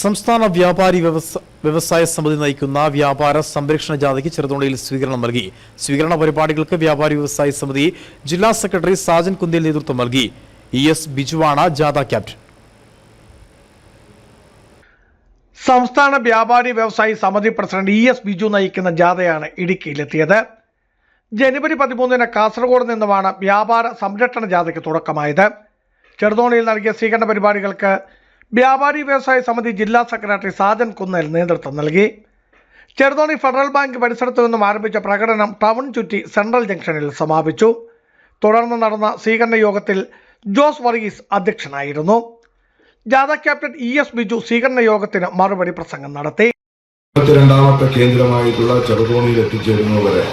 സംസ്ഥാന വ്യാപാരി വ്യവസ- വ്യവസായ സമിതി നയിക്കുന്ന വ്യാപാര സംരക്ഷണ ജാഥയ്ക്ക് ചെറുതോണിയിൽ സ്വീകരണം നൽകി. സ്വീകരണ പരിപാടികൾക്ക് വ്യാപാരി വ്യവസായ സമിതി ജില്ലാ സെക്രട്ടറി സാജൻ കുന്തിൽ നേതൃത്വം നൽകി. ഇ എസ് ബിജുവാണ് ജാഥ ക്യാപ്റ്റൻ. സംസ്ഥാന വ്യാപാരി വ്യവസായി സമിതി പ്രസിഡന്റ് ഇ എസ് ബിജു നയിക്കുന്ന ജാഥയാണ് ഇടുക്കിയിലെത്തിയത്. ജനുവരി പതിമൂന്നിന് കാസർഗോഡ് നിന്നുമാണ് വ്യാപാര സംരക്ഷണ ജാഥയ്ക്ക് തുടക്കമായത്. ചെറുതോണിയിൽ നൽകിയ സ്വീകരണ പരിപാടികൾക്ക് വ്യാപാരി വ്യവസായ സമിതി ജില്ലാ സെക്രട്ടറി സാജൻ കുന്നേൽ നേതൃത്വം നൽകി. ചെറുതോണി ഫെഡറൽ ബാങ്ക് പരിസരത്തു നിന്നും ആരംഭിച്ച പ്രകടനം ടൗൺ ചുറ്റി സെൻട്രൽ ജംഗ്ഷനിൽ സമാപിച്ചു. തുടർന്ന് നടന്ന സ്വീകരണ യോഗത്തിൽ ജോസ് വർഗീസ് അധ്യക്ഷനായിരുന്നു. ജാഥ ക്യാപ്റ്റൻ ഇ എസ് ബിജു സ്വീകരണ യോഗത്തിന് മറുപടി പ്രസംഗം നടത്തി. രണ്ടാമത്തെ കേന്ദ്രമായിട്ടുള്ള ചെറുതോണിയിൽ എത്തിച്ചേരുന്നവരെ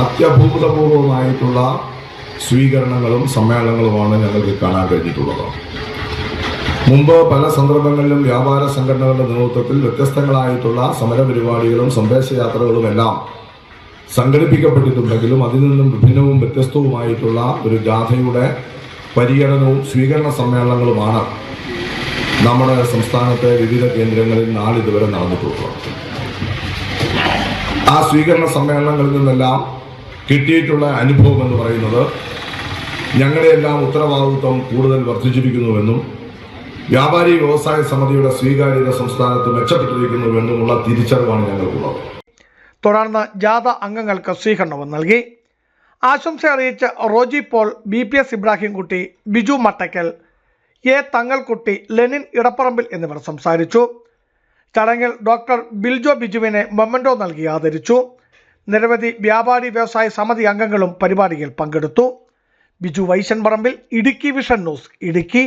അത്യഭൂതപൂർവമായിട്ടുള്ള സ്വീകരണങ്ങളും സമ്മേളനങ്ങളുമാണ് ഞങ്ങൾക്ക് കാണാൻ കഴിഞ്ഞിട്ടുള്ളത്. മുമ്പ് പല സന്ദർഭങ്ങളിലും വ്യാപാര സംഘടനകളുടെ നേതൃത്വത്തിൽ വ്യത്യസ്തങ്ങളായിട്ടുള്ള സമരപരിപാടികളും സന്ദേശയാത്രകളും എല്ലാം സംഘടിപ്പിക്കപ്പെട്ടിട്ടുണ്ടെങ്കിലും അതിൽ നിന്നും വിഭിന്നവും വ്യത്യസ്തവുമായിട്ടുള്ള ഒരു ഗാഥയുടെ പര്യടനവും സ്വീകരണ സമ്മേളനങ്ങളുമാണ് നമ്മുടെ സംസ്ഥാനത്തെ വിവിധ കേന്ദ്രങ്ങളിൽ നാളിതുവരെ നടന്നിട്ടുള്ളത്. ആ സ്വീകരണ സമ്മേളനങ്ങളിൽ നിന്നെല്ലാം കിട്ടിയിട്ടുള്ള അനുഭവം എന്ന് പറയുന്നത് ഞങ്ങളുടെയെല്ലാം ഉത്തരവാദിത്വം കൂടുതൽ വർദ്ധിച്ചിരിക്കുന്നുവെന്നും വ്യാപാരി വ്യവസായ സമിതിയുടെ സ്വീകാര്യത സംസ്ഥാനത്ത് മെച്ചപ്പെട്ടിരിക്കുന്നുവെന്നുമുള്ള തിരിച്ചറിവാണ് ഞങ്ങൾക്കുള്ളത്. തുടർന്ന് ജാഥ അംഗങ്ങൾക്ക് സ്വീകരണവും നൽകി. ആശംസ അറിയിച്ച Roji Paul B P S Ibrahimkutty Biju Mattakkal A Thangalkutty Lenin Edapparambil എന്നിവർ സംസാരിച്ചു. ചടങ്ങിൽ ഡോക്ടർ ബിൽജോ ബിജുവിനെ മൊമന്റോ നൽകി ആദരിച്ചു. നിരവധി വ്യാപാരി വ്യവസായ സമിതി അംഗങ്ങളും പരിപാടിയിൽ പങ്കെടുത്തു. Biju Vaisanparambil Idukki vision news Idukki.